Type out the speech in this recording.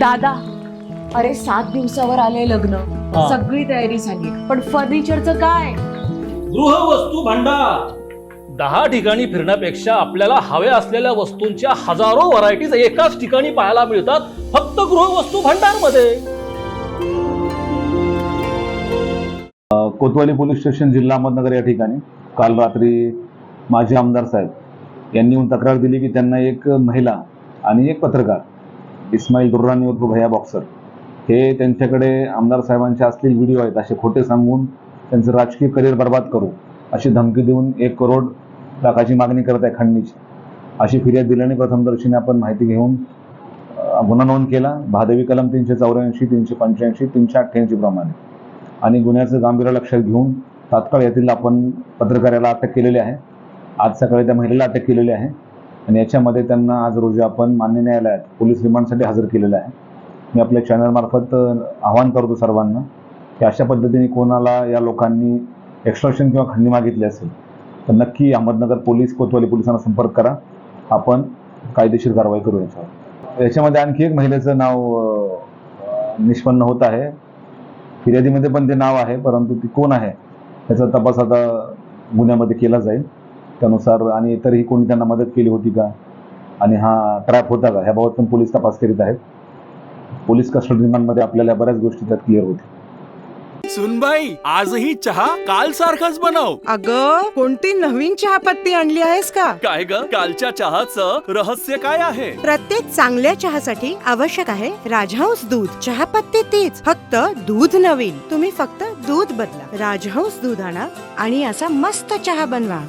दादा अरे सात दिवसावर आले लग्न. हा. सगळी तयारी झाली. पण फर्निचरचं काय? गृहवस्तू भांडार. दहा ठिकाणी फिरण्यापेक्षा आपल्याला हव्या असलेल्या वस्तूंच्या हजारो व्हरायटीज एकाच ठिकाणी पाहायला मिळतात फक्त गृहवस्तू भांडारमध्ये कोतवाली पोलीस स्टेशन जिल्हा अहमदनगर या ठिकाणी काल रात्री माजी आमदार साहेब यांनी येऊन तक्रार दिली की त्यांना एक महिला आणि एक पत्रकार इस्माईल दुर्रानी उर्फ भैया बॉक्सर हे त्यांच्याकडे आमदार साहेबांचे असलेले व्हिडिओ आहेत असे खोटे सांगून त्यांचं राजकीय करिअर बर्बाद करू अशी धमकी देऊन एक करोड लाखाची मागणी करत आहे खंडणीची. अशी फिर्याद दिल्याने प्रथमदर्शीने आपण माहिती घेऊन गुन्हा नोंद केला. भादवी कलम तीनशे चौऱ्याऐंशी तीनशे पंच्याऐंशी तीनशे अठ्ठ्याऐंशी प्रमाणे. आणि गुन्ह्याचं गांभीर्य लक्षात घेऊन तात्काळ येथील आपण पत्रकाराला अटक केलेली आहे. आज सकाळी त्या महिलेला अटक केलेली आहे. आणि याच्यामध्ये त्यांना आज रोजी आपण मान्य न्यायालयात पोलीस रिमांडसाठी हजर केलेलं आहे. मी आपल्या चॅनलमार्फत आवाहन करतो सर्वांना की अशा पद्धतीने कोणाला या लोकांनी एक्स्ट्रॉशन किंवा खंडणी मागितली असेल तर नक्की अहमदनगर पोलीस कोतवाली पोलिसांना संपर्क करा. आपण कायदेशीर कारवाई करू याच्यावर. याच्यामध्ये आणखी एक महिलेचं नाव निष्पन्न होत आहे. फिर्यादीमध्ये पण ते नाव आहे परंतु ती कोण आहे याचा तपास आता गुन्ह्यामध्ये केला जाईल. त्यानुसार आणि इतरही कोणी त्यांना मदत केली होती का? आणि हा ट्रॅप होता का? ह्याबाबत पण पोलीस तपास करीत आहेत. पोलीस कस्टडी रिमांडमध्ये आपल्याला बऱ्याच गोष्टी त्यात क्लिअर होतील. सुनबाई आजही चहा काल सारखाच बनव. अग कोणती नवीन चहापत्ती आणली आहेस का? काय ग? कालच्या चहाचं रहस्य काय आहे? प्रत्येक चांगल्या चहासाठी आवश्यक आहे राजहंस दूध. चहापत्ती तीच फक्त दूध नवीन. तुम्ही फक्त दूध बदला. राजहंस दूध आणा आणि असा मस्त चहा बनवा.